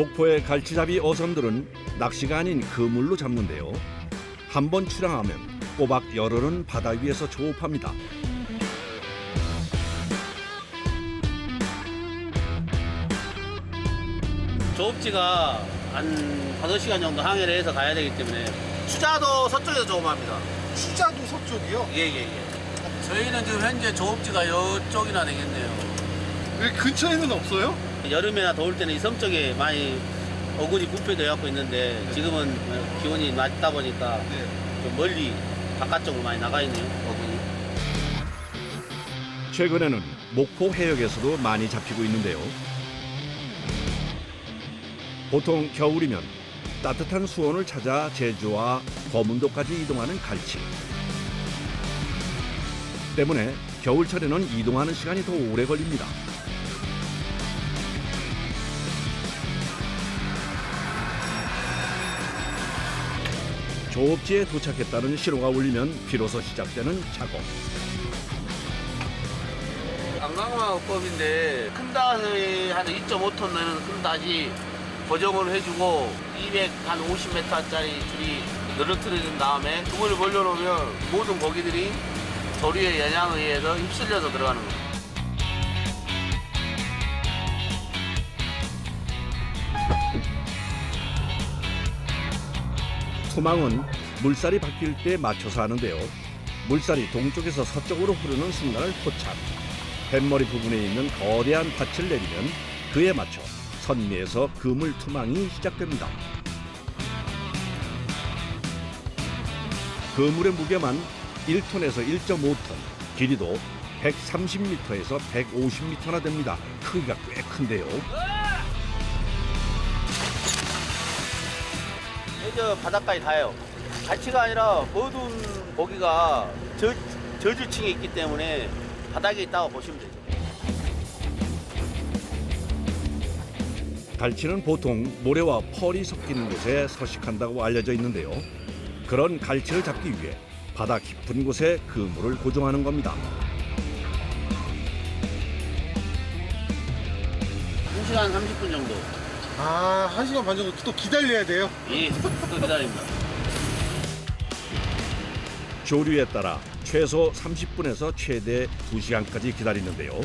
목포의 갈치잡이 어선들은 낚시가 아닌 그물로 잡는데요. 한 번 출항하면 꼬박 열흘은 바다 위에서 조업합니다. 조업지가 한 5시간 정도 항해를 해서 가야 되기 때문에 수자도 서쪽에서 조업합니다. 수자도 서쪽이요? 예예예. 저희는 지금 현재 조업지가 이쪽이나 되겠네요. 여기 근처에는 없어요? 여름이나 더울 때는 이 섬 쪽에 많이 어군이 부패되어 갖고 있는데 지금은 기온이 낮다 보니까 네. 좀 멀리 바깥쪽으로 많이 나가 있네요 어군이. 최근에는 목포 해역에서도 많이 잡히고 있는데요. 보통 겨울이면 따뜻한 수온을 찾아 제주와 거문도까지 이동하는 갈치. 때문에 겨울철에는 이동하는 시간이 더 오래 걸립니다. 조업지에 도착했다는 신호가 울리면 비로소 시작되는 작업. 안강화법인데 큰 닷을 한 2.5톤 되는 큰 닷이 고정을 해주고 200한 50m짜리 줄이 늘어뜨려진 다음에 그물을 벌려놓으면 모든 고기들이 조류의 영향에 의해서 휩쓸려서 들어가는 거예요. 투망은 물살이 바뀔 때 맞춰서 하는데요. 물살이 동쪽에서 서쪽으로 흐르는 순간을 포착. 뱃머리 부분에 있는 거대한 밭을 내리면 그에 맞춰 선미에서 그물 투망이 시작됩니다. 그물의 무게만 1톤에서 1.5톤, 길이도 130m에서 150m나 됩니다. 크기가 꽤 큰데요. 저 바닷가에 닿아요. 갈치가 아니라 모든 고기가 저, 저주층에 있기 때문에 바닥에 있다고 보시면 되죠. 갈치는 보통 모래와 펄이 섞이는 곳에 서식한다고 알려져 있는데요. 그런 갈치를 잡기 위해 바다 깊은 곳에 그물을 고정하는 겁니다. 1시간 30분 정도. 아, 한 시간 반 정도 또 기다려야 돼요? 예, 또 기다립니다. 조류에 따라 최소 30분에서 최대 2시간까지 기다리는데요.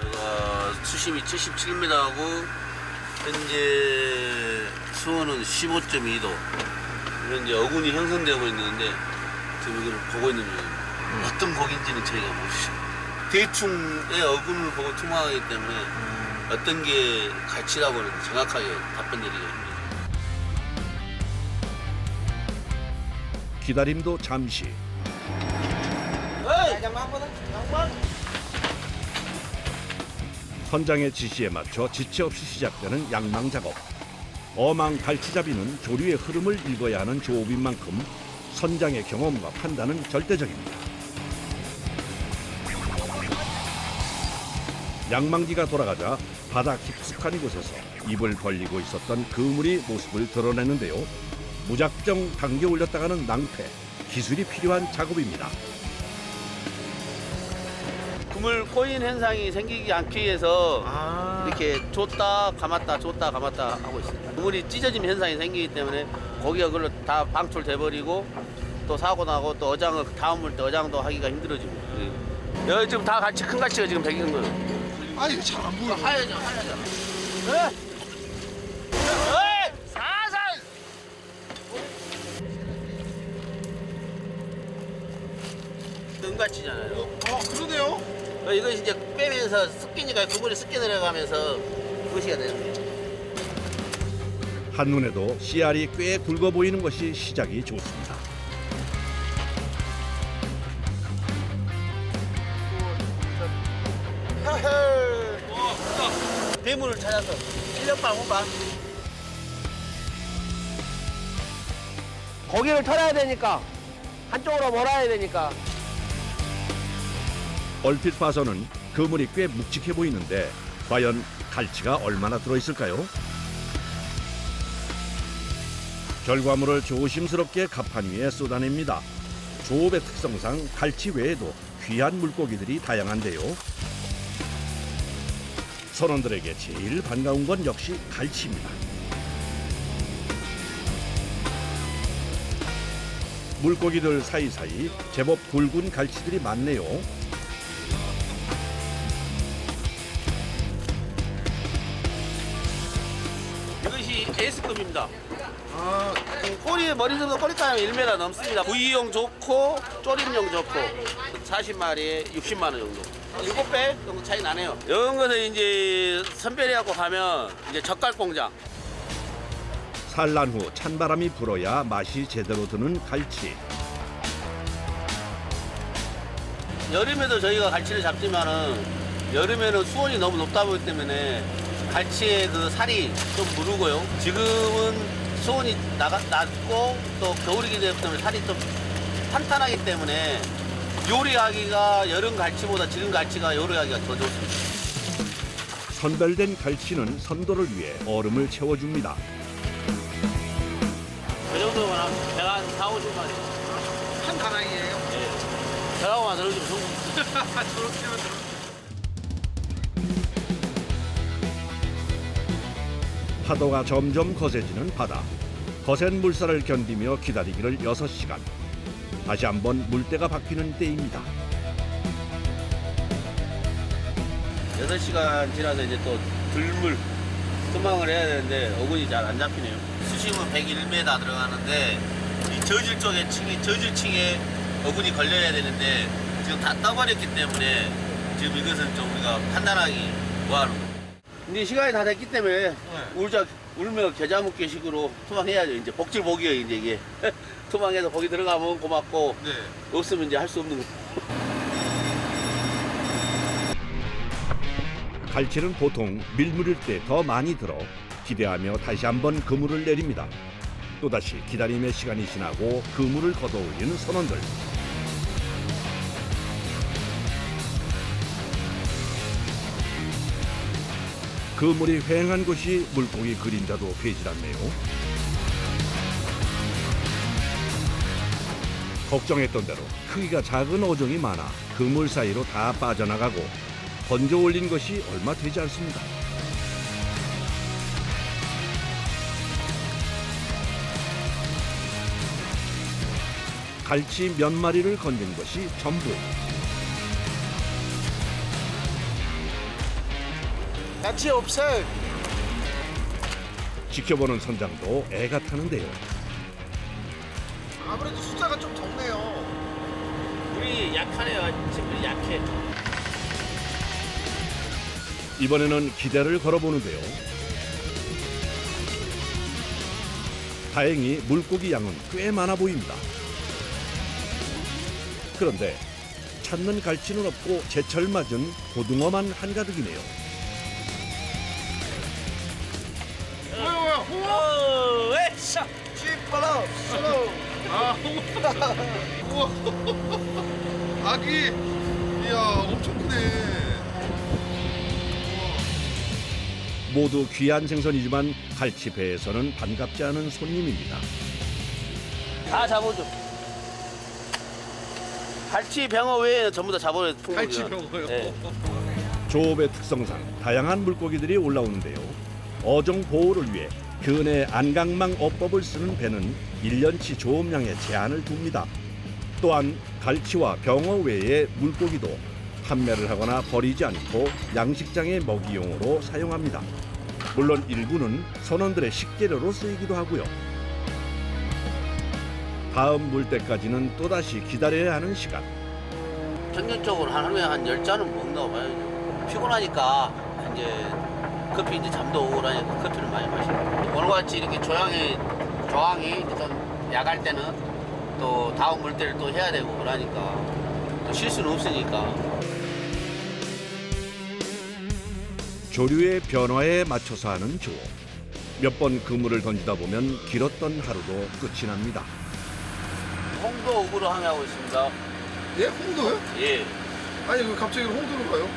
제가 수심이 77m하고 현재 수온은 15.2도. 현재 어군이 형성되고 있는데 지금 이걸 보고 있는 중입니다. 어떤 고기인지는 저희가 모르죠. 대충의 어군을 보고 투망하기 때문에 어떤 게 갈치라고는 정확하게 답변드리기 힘듭니다. 기다림도 잠시. 선장의 지시에 맞춰 지체 없이 시작되는 양망 작업. 어망 갈치잡이는 조류의 흐름을 읽어야 하는 조업인 만큼 선장의 경험과 판단은 절대적입니다. 양망기가 돌아가자 바다 깊숙한 이곳에서 입을 벌리고 있었던 그물이 모습을 드러내는데요. 무작정 당겨 올렸다가는 낭패, 기술이 필요한 작업입니다. 그물 꼬인 현상이 생기지 않기 위해서 아. 이렇게 줬다 감았다 줬다 감았다 하고 있습니다. 그물이 찢어짐 현상이 생기기 때문에 고기가 그걸로 다 방출돼 버리고 또 사고 나고 또 어장을 다음 물 때 어장도 하기가 힘들어집니다. 예. 여기 지금 다 같이 큰 가치가 지금 되는 거예요. 아, 이거 잘 안 보여. 하야죠, 하야죠. 네. 에이! 사살! 은가치잖아요. 어, 그러네요. 어, 이것이 이제 빼면서 습기니까 그물이 습기 내려가면서 그것이가 되는 거예요. 한눈에도 씨알이 꽤 굵어 보이는 것이 시작이 좋습니다. 대문을 찾아서 실력방 호방 고기를 털어야 되니까 한쪽으로 몰아야 되니까 얼핏 봐서는 그물이 꽤 묵직해 보이는데 과연 갈치가 얼마나 들어있을까요? 결과물을 조심스럽게 갑판 위에 쏟아냅니다. 조업의 특성상 갈치 외에도 귀한 물고기들이 다양한데요. 선원들에게 제일 반가운 건 역시 갈치입니다. 물고기들 사이사이 제법 굵은 갈치들이 많네요. 이것이 에이스급입니다. 아, 꼬리 머리 정도 꼬리가면 1m 넘습니다. 구이용 좋고 조림용 좋고 40마리에 60만 원 정도. 7배 정도 차이 나네요. 이런 것은 이제 선별해갖고 가면 이제 젓갈 공장. 산란 후 찬바람이 불어야 맛이 제대로 드는 갈치. 여름에도 저희가 갈치를 잡지만은 여름에는 수온이 너무 높다 보기 때문에 갈치의 그 살이 좀 무르고요. 지금은 수온이 나가, 낮고 또 겨울이기 때문에 살이 좀 탄탄하기 때문에 요리하기가 여름 갈치보다 지금 갈치가 요리하기가 더 좋습니다. 선별된 갈치는 선도를 위해 얼음을 채워줍니다. 그 정도면 한 배가 한 4, 50마리. 한 가랑이에요? 예. 배가만 들어주면 성공. 저렇게만 들어. 파도가 점점 거세지는 바다. 거센 물살을 견디며 기다리기를 6시간. 다시 한번 물때가 바뀌는 때입니다. 8시간 지나서 이제 또 들물 투망을 해야 되는데 어군이 잘 안 잡히네요. 수심은 101m 들어가는데 이 저질 쪽에 층이 저질층에 어군이 걸려야 되는데 지금 다 떠버렸기 때문에 지금 이것은 좀 우리가 판단하기 뭐하는 거예요. 근데 시간이 다 됐기 때문에 울자 울며 겨자 묶기 식으로 투망해야죠. 이제 복질 복이에요 이제 이게 투망해서 거기 들어가면 고맙고 네. 없으면 이제 할 수 없는 거. 갈치는 보통 밀물일 때 더 많이 들어 기대하며 다시 한번 그물을 내립니다. 또다시 기다림의 시간이 지나고 그물을 걷어올리는 선원들. 그물이 휑한 곳이 물고기 그림자도 배질 않네요. 걱정했던 대로 크기가 작은 어종이 많아 그물 사이로 다 빠져나가고 건져 올린 것이 얼마 되지 않습니다. 갈치 몇 마리를 건진 것이 전부. 같이 없어. 지켜보는 선장도 애가 타는데요. 아무래도 숫자가 좀 적네요. 우리 약하네요. 친구들이 약해. 이번에는 기대를 걸어보는데요. 다행히 물고기 양은 꽤 많아 보입니다. 그런데 찾는 갈치는 없고 제철 맞은 고등어만 한가득이네요. 오, 에샤! 찌빨라, 슬로우. 아. 우와. 아기. 이야, 엄청 크네. 모두 귀한 생선이지만 갈치 배에서는 반갑지 않은 손님입니다. 다 잡아줘. 갈치 병어 외에는 전부 다 잡아요. 갈치 병어요? 네. 조업의 특성상 다양한 물고기들이 올라오는데요. 어종 보호를 위해 근해 안강망 어법을 쓰는 배는 1년치 조업량에 제한을 둡니다. 또한 갈치와 병어 외의 물고기도 판매를 하거나 버리지 않고 양식장의 먹이용으로 사용합니다. 물론 일부는 선원들의 식재료로 쓰이기도 하고요. 다음 물 때까지는 또다시 기다려야 하는 시간. 평균적으로 하루에 한 10잔은 먹는다고 봐야죠. 피곤하니까 이제 커피 이제 잠도 오고 그러니까 커피를 많이 마시고 오늘같이 이렇게 조항이 조항이 좀 야갈 때는 또 다음 물때를 또 해야 되고 그러니까 또쉴 수는 없으니까 조류의 변화에 맞춰서 하는 조업. 몇 번 그물을 던지다 보면 길었던 하루도 끝이 납니다. 홍도 옥으로 항해하고 있습니다. 예, 홍도요? 예. 아니, 왜 갑자기 홍도로 가요?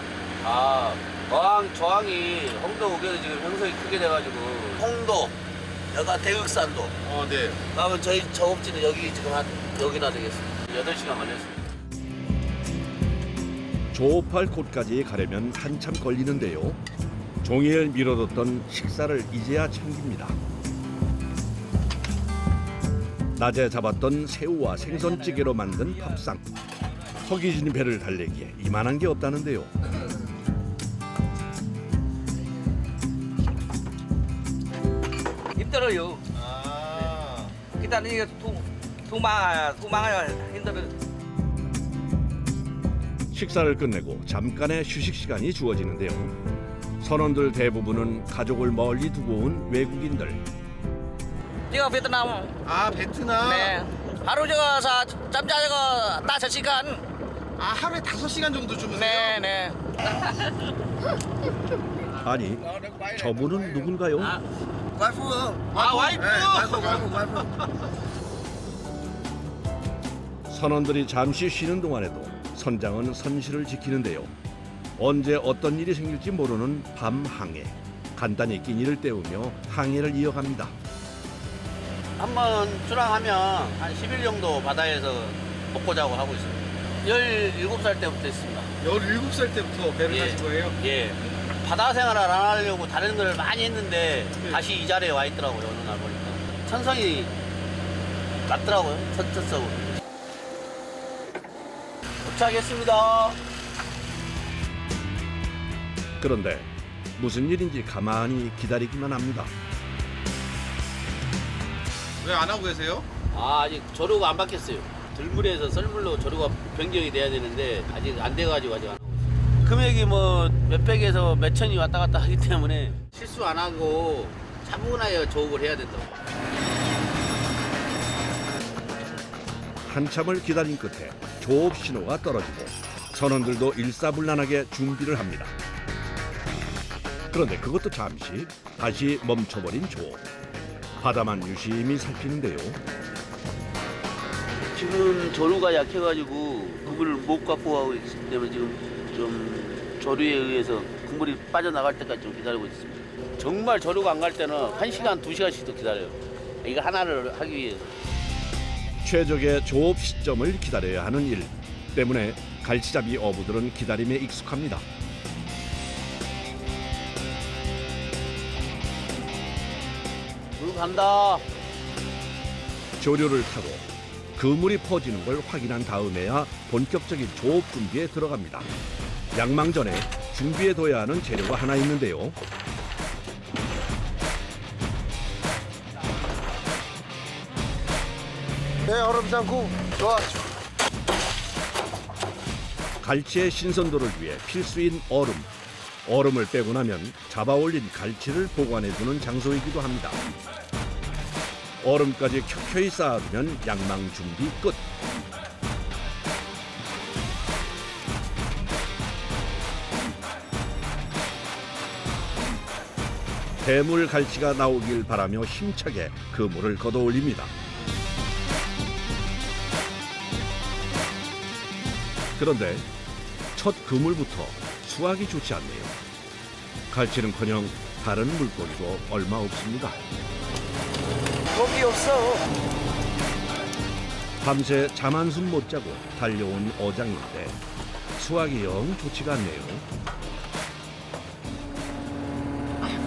아, 어항, 저항이 홍도 옥에서 지금 형성이 크게 돼가지고 홍도, 여가 대극산도. 어, 네. 그러면 저희 작업지는 여기 지금 한 여기나 되겠습니다. 8시간 걸렸습니다. 조업할 곳까지 가려면 한참 걸리는데요. 종일 미뤄뒀던 식사를 이제야 챙깁니다. 낮에 잡았던 새우와 생선찌개로 만든 밥상. 진 배를 달래기에 이만한 게 없다는데요. 힘들어요. 아. 일단 이게 통 통망 통망을 힘들어. 식사를 끝내고 잠깐의 휴식 시간이 주어지는데요. 선원들 대부분은 가족을 멀리 두고 온 외국인들. 제가 베트남 아 베트남. 네 하루 저거 사 잠자 저거 다섯 시간 아 하루에 다섯 시간 정도 주무세요? 네 네 아니, 저분은 누군가요? 와이프 아 와이프. 선원들이 잠시 쉬는 동안에도 선장은 선실을 지키는데요. 언제 어떤 일이 생길지 모르는 밤 항해. 간단히 끼니를 때우며 항해를 이어갑니다. 한번 출항하면 한 10일 정도 바다에서 먹고 자고 하고 있습니다. 17살 때부터 했습니다. 17살 때부터 배를 예. 타신 거예요? 예. 바다 생활을 안 하려고 다른 걸 많이 했는데 다시 이 자리에 와 있더라고요. 어느 날 보니까. 천성이 맞더라고요. 선천성으로. 도착했습니다. 그런데 무슨 일인지 가만히 기다리기만 합니다. 왜 안 하고 계세요? 아, 아직 조류가 안 바뀌었어요. 들물에서 썰물로 조류가 변경이 돼야 되는데 아직 안 돼가지고 아직 안. 금액이 뭐 몇백에서 몇천이 왔다 갔다 하기 때문에 실수 안 하고 차분하게 조업을 해야 된다고. 한참을 기다린 끝에 조업 신호가 떨어지고 선원들도 일사불란하게 준비를 합니다. 그런데 그것도 잠시 다시 멈춰버린 조업. 바다만 유심히 살피는데요. 지금 조류가 약해가지고 그물을 못 갖고 가고 있기 때문에 지금 좀 조류에 의해서 그물이 빠져나갈 때까지 좀 기다리고 있습니다. 정말 조류가 안 갈 때는 한시간두시간씩도 기다려요. 이거 하나를 하기 위해서. 최적의 조업 시점을 기다려야 하는 일 때문에 갈치잡이 어부들은 기다림에 익숙합니다. 물 간다. 조류를 타고 그물이 퍼지는 걸 확인한 다음에야 본격적인 조업 준비에 들어갑니다. 양망 전에 준비해둬야 하는 재료가 하나 있는데요. 네 얼음 않고 좋아. 갈치의 신선도를 위해 필수인 얼음. 얼음을 빼고 나면 잡아올린 갈치를 보관해두는 장소이기도 합니다. 얼음까지 켜켜이 쌓아두면 양망 준비 끝. 대물 갈치가 나오길 바라며 힘차게 그물을 걷어 올립니다. 그런데 첫 그물부터 수확이 좋지 않네요. 갈치는커녕 다른 물고기도 얼마 없습니다. 없어. 밤새 잠 한숨 못 자고 달려온 어장인데 수확이 영 좋지가 않네요.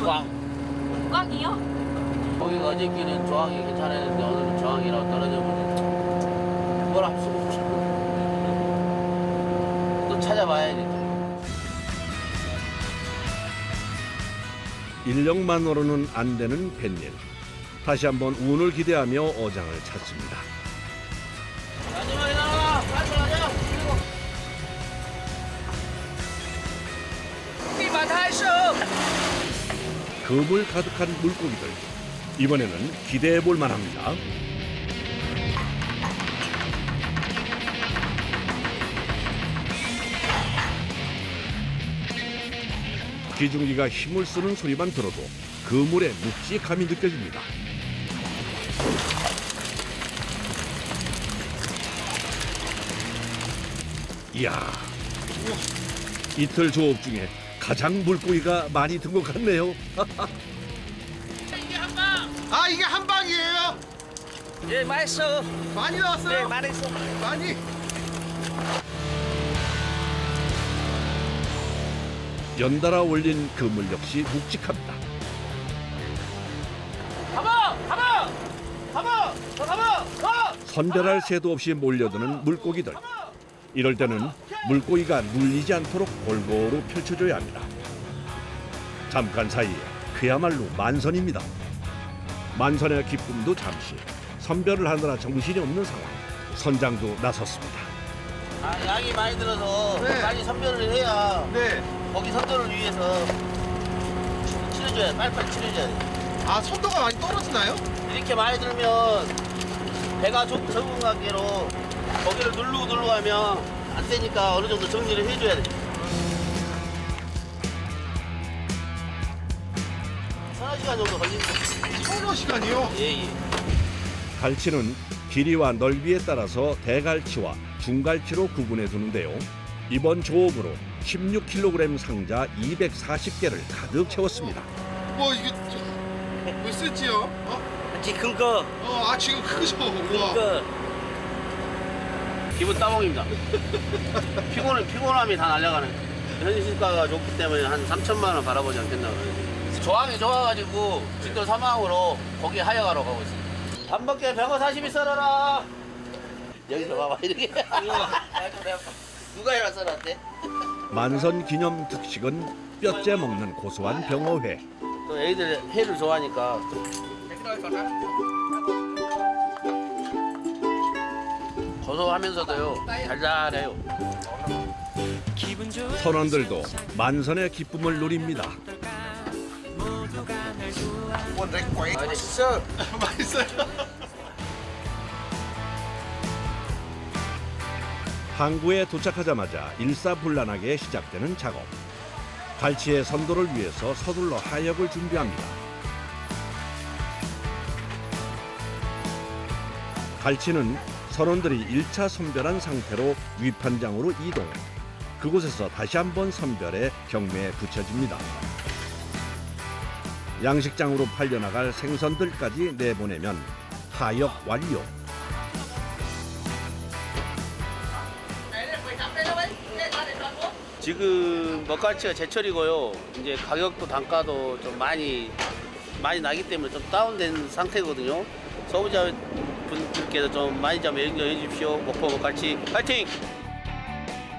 꽝. 꽝이요? 거기가 어저께는 저항이 괜찮았는데 오늘은 저항이라고 떨어져 버리니까 뭘 없죠. 또 찾아봐야지. 인력만으로는 안 되는 뱃일. 다시 한번 운을 기대하며 어장을 찾습니다. 마지막에 가자! 그물 가득한 물고기들. 이번에는 기대해 볼 만합니다. 기중기가 힘을 쓰는 소리만 들어도 그물의 묵직함이 느껴집니다. 이야, 이틀 조업 중에 가장 물고기가 많이 든 것 같네요. 아 이게 한 방이에요? 예 맛있어. 많이 네 나왔어요? 많이 있어. 많이. 연달아 올린 그물 역시 묵직합니다. 가봐! 가봐! 가봐! 더 가봐! 더! 선별할 새도 없이 몰려드는 물고기들. 이럴 때는 물고기가 눌리지 않도록 골고루 펼쳐줘야 합니다. 잠깐 사이에 그야말로 만선입니다. 만선의 기쁨도 잠시 선별을 하느라 정신이 없는 상황. 선장도 나섰습니다. 아, 양이 많이 들어서 네. 빨리 선별을 해야 네. 거기 선별을 위해서 치료줘야 돼. 빨리빨리 치료줘야 돼. 아 선도가 많이 떨어지나요? 이렇게 많이 들면 배가 좀 적은 관계로 거기를 누르고 누르고 하면 안 되니까 어느 정도 정리를 해줘야 돼. 서너 시간 정도 걸린다. 서너 시간이요? 예, 예. 갈치는 길이와 넓이에 따라서 대갈치와 중갈치로 구분해 두는데요. 이번 조업으로 16kg 상자 240개를 가득 채웠습니다. 뭐 이게 저, 몇 cm요? 어? 같이 큰 거, 어, 아 지금 크죠? 큰 우와. 거. 기분 따봉입니다. 피곤, 피곤함이 다 날아가는. 현실가가 좋기 때문에 한 3천만 원 바라보지 않겠나. 조항이 좋아가지고 직도 사망으로 거기 하여가러 가고 있습니다. 밥 먹게 병어 사시미 썰어라. 여기서 봐봐 이렇게. 누가 이라 썰었대? 만선 기념 특식은 뼈째 먹는 고소한 병어회. 또 애들 회를 좋아하니까. 고소하면서도요 달달해요. 선원들도 만선의 기쁨을 누립니다. 맛있어. 맛있어요. 항구에 도착하자마자 일사불란하게 시작되는 작업. 갈치의 선도를 위해서 서둘러 하역을 준비합니다. 갈치는 선원들이 1차 선별한 상태로 위판장으로 이동. 그곳에서 다시 한번 선별해 경매에 붙여집니다. 양식장으로 팔려나갈 생선들까지 내보내면 하역 완료. 지금 먹갈치가 제철이고요. 이제 가격도 단가도 좀 많이 많이 나기 때문에 좀 다운된 상태거든요. 소비자 분들께서 좀 많이 좀 연결해 주십시오. 목포 먹갈치 파이팅!